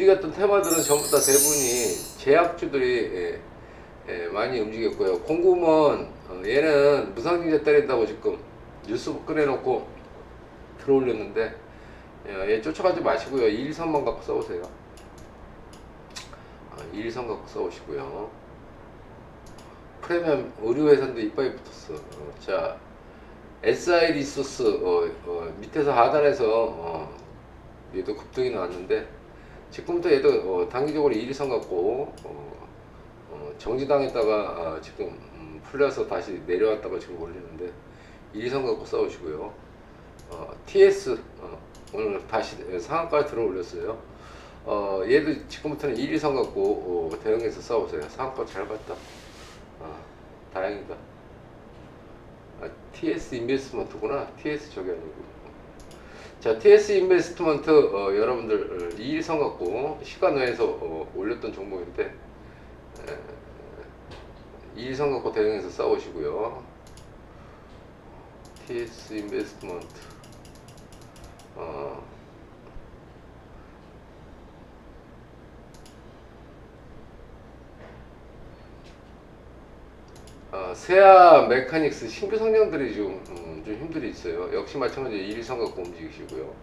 움직였던 테마들은 전부 다 대부분이 제약주들이 예, 예, 많이 움직였고요. 공구먼 어, 얘는 무상증자 때린다고 지금 뉴스 꺼내놓고 들어올렸는데 예, 얘 쫓아가지 마시고요. 1선만 갖고 써오세요. 아, 1선 갖고 써오시고요. 프리미엄 의료회사인데 이빨이 붙었어. 어, 자, SI 리소스 어, 어, 밑에서 하단에서 어, 얘도 급등이 나왔는데 지금부터 얘도 어, 단기적으로 1선 갖고 어, 어, 정지당했다가 아, 지금 음, 풀려서 다시 내려왔다가 지금 올리는데 1선 갖고 싸우시고요. 어, TS 어, 오늘 다시 상한가에 들어 올렸어요. 어, 얘도 지금부터는 1, 2선 갖고 어, 대응해서 싸우세요. 상한가 잘 갔다. 아, 다행이다. 아, TS 인베스트먼트구나. TS 저게 아니고. 자, TS 인베스트먼트 어, 여러분들 2일 선 갖고 시간 외에서 어, 올렸던 종목인데 에, 2일 선 갖고 대응해서 싸우시고요. TS 인베스트먼트 어, 어, 세아 메카닉스 신규 성장들이 좀, 음, 좀 힘들이 있어요. 역시 마찬가지로 1일선 갖고 움직이시고요.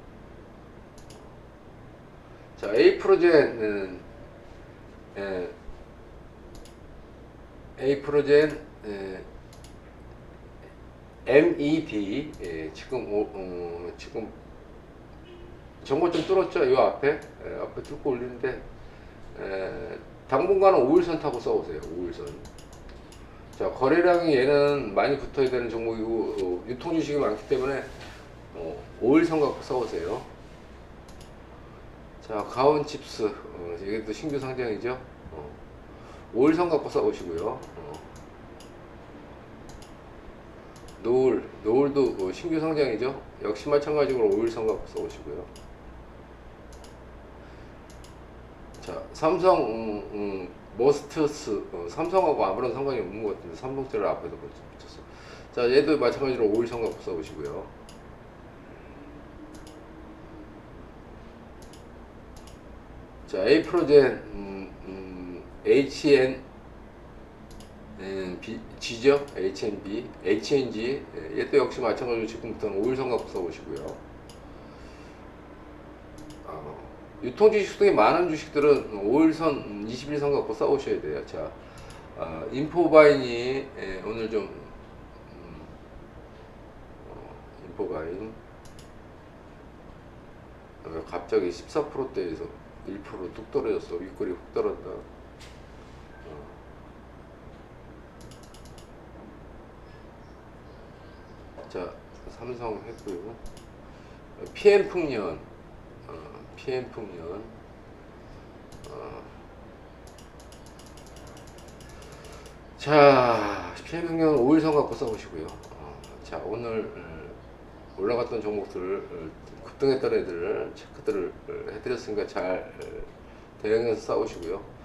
자, A 프로젠은 예, A 프로젠 예, MED 예, 지금 오, 어, 지금 정보 좀 뚫었죠? 이 앞에 예, 앞에 뚫고 올리는데 예, 당분간은 5일선 타고 써오세요. 5일선. 자 거래량이 얘는 많이 붙어야 되는 종목이고 어, 유통 주식이 많기 때문에 어, 5일선 갖고 써오세요. 자 가온 칩스 어, 이게 또 신규 상장이죠. 어, 5일선 갖고 써오시고요. 어. 노을 노을도 어, 신규 상장이죠. 역시 마찬가지로 5일선 갖고 써오시고요. 자 삼성 음, 음, 머스트스 어, 삼성하고 아무런 상관이 없는 것 같은데 삼성제를 앞에서 붙였어. 자 얘도 마찬가지로 5일선 갖고 써보시고요. 자 A 프로젠 음, 음, HN 음, B, G죠 HNB HNG 예, 얘도 역시 마찬가지로 지금부터는 5일선 갖고 써보시고요. 어, 유통 주식 등에 많은 주식들은 5일선, 21선 갖고 싸우셔야 돼요. 자, 어, 인포바인이 예, 오늘 좀 음, 어, 인포바인 어, 갑자기 14%대에서 1%뚝 떨어졌어. 윗골이 훅 떨어졌다. 어. 자, 삼성 했고요. PM 풍년 어, PM 풍년. 어. 자 PM 풍년 5일선 갖고 써보시고요. 어, 자 오늘 음, 올라갔던 종목들을 어, 급등했던 애들을 체크들을 어, 해드렸으니까 잘 어, 대응해서 싸우시고요